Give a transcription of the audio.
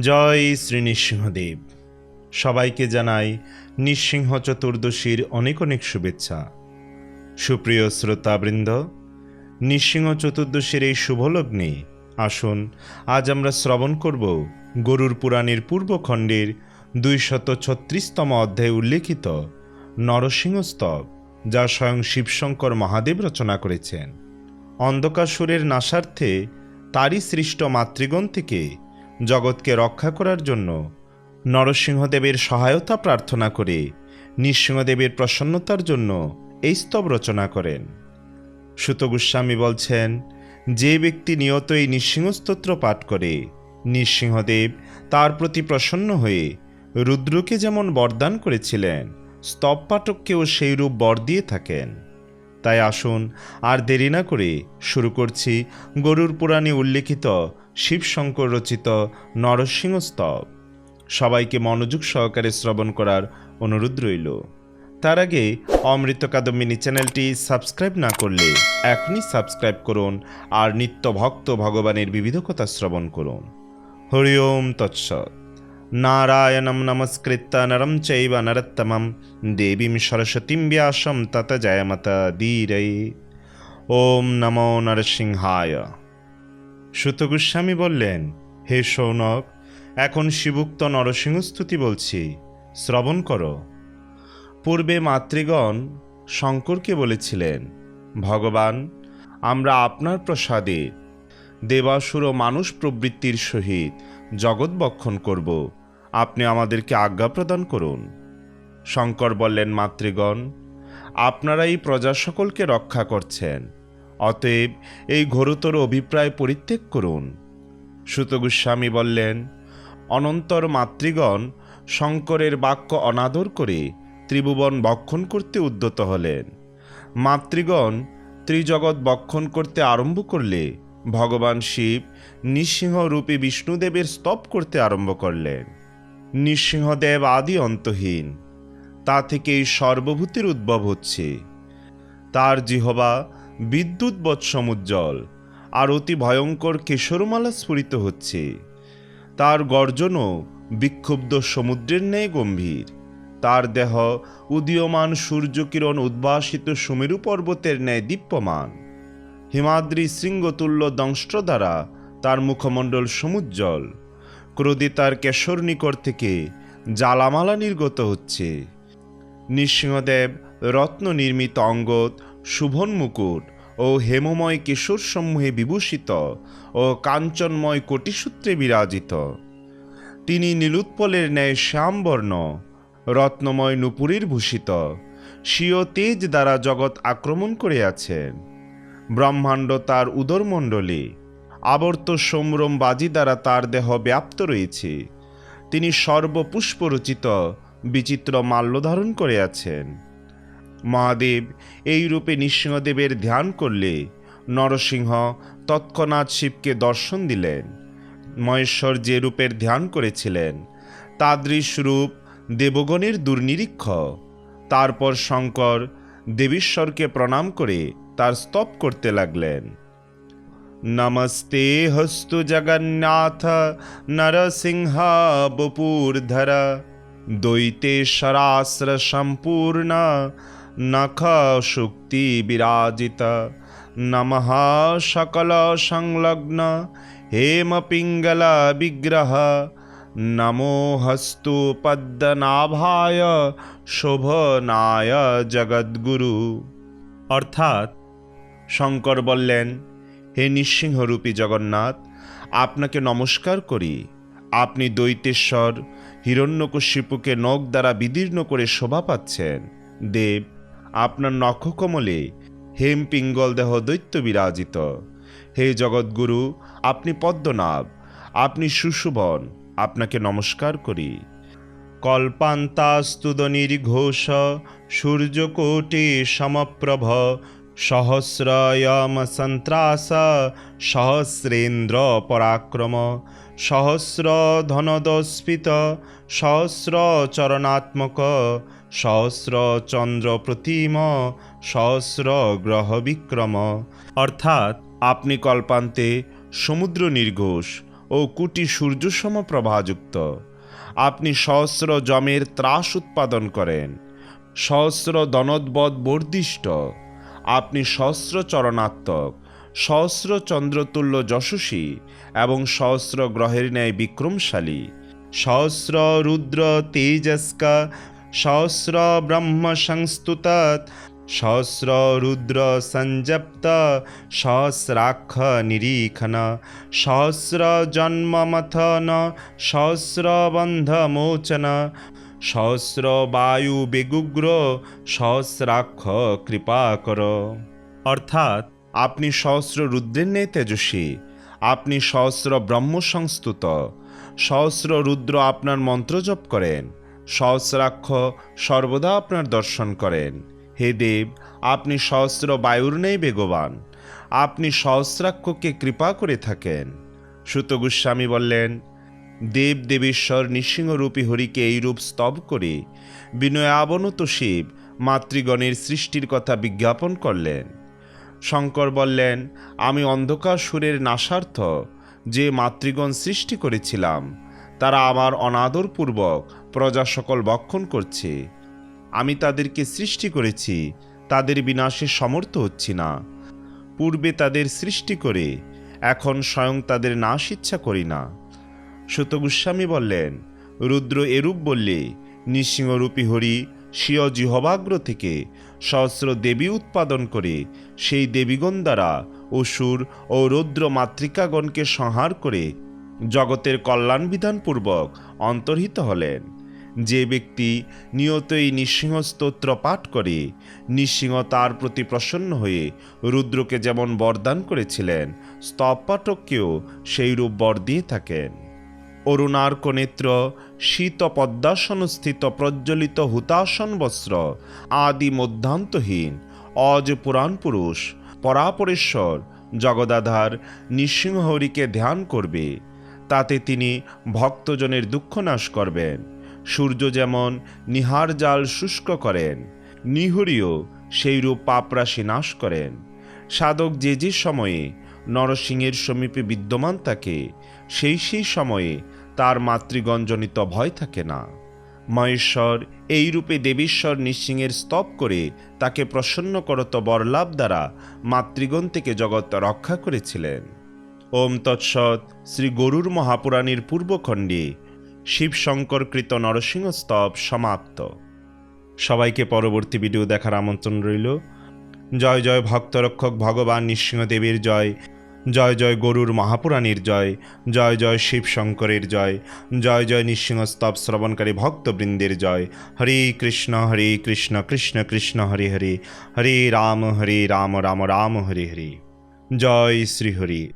জয় শ্রী নৃসিংহদেব। সবাইকে জানাই নৃসিংহ চতুর্দশীর অনেক অনেক শুভেচ্ছা। সুপ্রিয় শ্রোতাবৃন্দ, নৃসিংহ চতুর্দশীর এই শুভলগ্নে আসুন, আজ আমরা শ্রবণ করব গরুর পুরাণের পূর্বখণ্ডের দুইশত ছত্রিশতম অধ্যায়ে উল্লেখিত নরসিংহ স্তব, যা স্বয়ং শিবশঙ্কর মহাদেব রচনা করেছেন। অন্ধকাসুরের নাসার্থে তারই সৃষ্ট মাতৃগণ থেকে জগৎকে রক্ষা করার জন্য। নরসিংহদেবের সহায়তা প্রার্থনা করে নৃসিংহদেবের প্রসন্নতার জন্য এই স্তব রচনা করেন। সুত গোস্বামী বলছেন, যে ব্যক্তি নিয়ত এই নৃসিংহস্তোত্র পাঠ করে, নৃসিংহদেব তার প্রতি প্রসন্ন হয়ে রুদ্রকে যেমন বরদান করেছিলেন স্তব পাঠককেও সেই রূপ বর দিয়ে থাকেন। তাই আসুন, আর দেরি না করে শুরু করছি গরুর পুরাণে উল্লেখিত শিবশঙ্কর রচিত নরসিংহ স্তব। সবাইকে মনোযোগ সহকারে শ্রবণ করার অনুরোধ রইল। তার আগে অমৃত কাদম্বিনী চ্যানেলটি সাবস্ক্রাইব না করলে এখনই সাবস্ক্রাইব করুন আর নিত্য ভক্ত ভগবানের বিবিধ কথা শ্রবণ করুন। হরি ওম তৎসৎ। নারায়ণম নমস্কৃত্য নরম চৈব নরত্তমম দেবীম সরস্বতীম ব্যাসম তত জয়মত ধীরে ওম নমো নরসিংহায় সুত গোস্বামী বললেন, হে সৌনক, এখন শিবুক্ত নরসিংহস্তুতি বলছি, শ্রবণ করো। পূর্বে মাতৃগণ শঙ্করকে বলেছিলেন, ভগবান, আমরা আপনার প্রসাদে দেবাসুর ও মানুষ প্রবৃত্তির সহিত জগৎ বক্ষণ করব। আপনি আমাদেরকে আজ্ঞা প্রদান করুন। শঙ্কর বললেন, মাতৃগণ, আপনারা এই প্রজা সকলকে রক্ষা করছেন। অতএব এই ঘোরতর অভিপ্রায় পরিত্যাগ করুন। সুত গোস্বামী বললেন, অনন্তর মাতৃগণ শঙ্করের বাক্য অনাদর করে ত্রিভুবন বক্ষণ করতে উদ্যত হলেন। মাতৃগণ ত্রিজগৎ বক্ষণ করতে আরম্ভ করলে ভগবান শিব নৃসিংহরূপী বিষ্ণুদেবের স্তব করতে আরম্ভ করলেন। নৃসিংহদেব আদি অন্তহীন। তা থেকেই সর্বভূতের উদ্ভব হচ্ছে। তার জিহবা বিদ্যুৎ বৎসমুজ্জ্বল আর অতি ভয়ঙ্কর কেশরমালা স্ফুরিত হচ্ছে। তার গর্জনও বিক্ষুব্ধ সমুদ্রের ন্যায় গম্ভীর। তার দেহ উদীয়মান সূর্যকিরণ উদ্ভাসিত সুমেরু পর্বতের ন্যায় দীপ্যমান। হিমাদ্রি শৃঙ্গতুল্য দংষ্ট্র দ্বারা তার মুখমণ্ডল সমুজ্জ্বল। ক্রোধে তার কেশর নিকট থেকে জ্বালামালা নির্গত হচ্ছে। নৃসিংহদেব রত্ন নির্মিত অঙ্গদ শুভন মুকুট ও হেমময় কেশর সমূহে বিভূষিত ও কাঞ্চনময় কোটিসূত্রে বিরাজিত। তিনি নীলুৎপলের ন্যায় শ্যামবর্ণ, রত্নময় নুপুরের ভূষিত, স্বীয় তেজ দ্বারা জগৎ আক্রমণ করে আছেন ব্রহ্মাণ্ড তার উদরমণ্ডলে। আবর্ত সম্ভ্রম বাজি দ্বারা তার দেহ ব্যাপ্ত রয়েছে। তিনি সর্বপুষ্পরচিত, বিচিত্র মাল্য ধারণ করে আছেন। মহাদেব এই রূপে নৃসিংহদেবের ধ্যান করলে নরসিংহ তৎক্ষণাৎ শিবকে দর্শন দিলেন। মহেশ্বর যে রূপের ধ্যান করেছিলেন, তাদৃশ রূপ দেবগণের দুর্নিরীক্ষ। তারপর শঙ্কর দেবীশ্বরকে প্রণাম করে তার স্তব করতে লাগলেন। নমস্তে হস্তু জগন্নাথ নরসিংহ বপুরধর দ্বৈতেশ্বরাশ্র সম্পূর্ণ নখ শুক্তি বিরাজিত নমঃ সকল সংলগ্ন হেম পিঙ্গল বিগ্রহ নমো হস্তু পদ্মনাভায় শোভনায় জগদ্গুরু অর্থাৎ শঙ্কর বললেন হে নৃসিংহরূপী জগন্নাথ, আপনাকে নমস্কার করি। আপনি দৈতেশ্বর হিরণ্যকশিপুকে নখ দ্বারা বিদীর্ণ করে শোভা পাচ্ছেন। দেব, আপনার নখকমলে হেম পিঙ্গল দেহ দৈত্য বিরাজিত। হে জগৎগুরু আপনি পদ্মনাভ, আপনি সুশুভন, আপনাকে নমস্কার করি। কল্পান্তাস্তুদ নির্ঘোষ সূর্যকোটি সমপ্রভ সহস্রয়ম সন্ত্রাস, সহস্রেন্দ্র পরাক্রম, সহস্র ধনদস্ফিত সহস্র চরণাত্মক, সহস্র চন্দ্র প্রতিম, সহস্র গ্রহ বিক্রম। অর্থাৎ আপনি কল্পান্তে সমুদ্র নির্ঘোষ ও কুটি সূর্যসম প্রভাযুক্ত। আপনি সহস্র জমের ত্রাস উৎপাদন করেন। সহস্র দনদবদ বর্দিষ্ট আপনি সহস্র চরণাত্মক, সহস্র চন্দ্রতুল্য যশস্বী এবং সহস্র গ্রহের ন্যায় বিক্রমশালী, সহস্র রুদ্র তেজস্কা, সহস্র ব্রহ্ম সংস্তুতাৎ, সহস্র রুদ্র সঞ্জপ্ত, সহস্রাক্ষ নিরীক্ষণ, সহস্র জন্ম মথন সহস্র বন্ধ মোচন সহস্র বায়ু বেগুগ্র, সহস্রাক্ষ কৃপা কর। অর্থাৎ আপনি সহস্র রুদ্রের ন্যায় তেজস্বী, আপনি সহস্র ব্রহ্ম সংস্তুত, সহস্র রুদ্র আপনার মন্ত্র জপ করেন, সহস্রাক্ষ সর্বদা আপনার দর্শন করেন। হে দেব, আপনি সহস্র বায়ুর নেই বেগবান, আপনি সহস্রাক্ষকে কৃপা করে থাকেন। সুত গোস্বামী বললেন দেব দেবেশ্বর নৃসিংহরূপী হরিকে এই রূপ স্তব করে বিনয়াবনত শিব মাতৃগণের সৃষ্টির কথা বিজ্ঞাপন করলেন। শঙ্কর বললেন, আমি অন্ধকার সুরের নাসার্থ যে মাতৃগণ সৃষ্টি করেছিলাম, তারা আমার অনাদরপূর্বক প্রজা সকল বক্ষণ করছে। আমি তাদেরকে সৃষ্টি করেছি, তাদের বিনাশে সমর্থ হচ্ছি না। পূর্বে তাদের সৃষ্টি করে, এখন স্বয়ং তাদের নাশ ইচ্ছা করি না। সুত গোস্বামী বললেন, রুদ্র এরূপ বললে, নৃসিংহরূপী হরি স্বীয় জিহবাগ্র থেকে সহস্র দেবী উৎপাদন করে সেই দেবীগণ দ্বারা অসুর ও রৌদ্র মাতৃকাগণকে সংহার করে জগতের কল্যাণ বিধানপূর্বক অন্তর্হিত হলেন। যে ব্যক্তি নিয়তই নৃসিংহ স্তোত্র পাঠ করে, নৃসিংহ তার প্রতি প্রসন্ন হয়ে রুদ্রকে যেমন বরদান করেছিলেন স্তব পাঠককেও সেই রূপ বর দিয়ে থাকেন। অরুণার্ক নেত্র শীত পদ্মাসনস্থিত প্রজ্বলিত হুতাসন বস্ত্র, আদি মধ্যান্তহীন অজ পুরাণ পুরুষ, পরাপরেশ্বর, জগদাধার নৃসিংহরিকে ধ্যান করবে। তাতে তিনি ভক্তজনের দুঃখ নাশ করবেন। সূর্য যেমন নিহার জাল শুষ্ক করেন, নিহরিও সেইরূপ পাপরাশি নাশ করেন। সাধক যে যে সময়ে নরসিংহের সমীপে বিদ্যমান থাকে, সেই সেই সময়ে তার মাতৃগঞ্জনিত ভয় থাকে না। মহেশ্বর এই রূপে দেবীশ্বর নৃসিংহের স্তব করে তাকে প্রসন্ন করত বরলাভ দ্বারা মাতৃগণ থেকে জগৎ রক্ষা করেছিলেন। ওম তৎসৎ শ্রী গরুর মহাপুরাণীর পূর্বখণ্ডে শিবশঙ্করকৃত নরসিংহ স্তব সমাপ্ত। সবাইকে পরবর্তী ভিডিও দেখার আমন্ত্রণ রইল। জয় জয় ভক্তরক্ষক ভগবান নৃসিংহদেবের জয়। জয় জয় গরুর মহাপুরাণীর জয় জয় জয় শিব শঙ্করের জয় জয় জয় নৃসিংহস্তব শ্রবণকারী ভক্তবৃন্দের জয়। হরে কৃষ্ণ হরে কৃষ্ণ কৃষ্ণ কৃষ্ণ, হরে হরে হরে রাম হরে রাম রাম রাম, হরে হরে। জয় শ্রীহরি।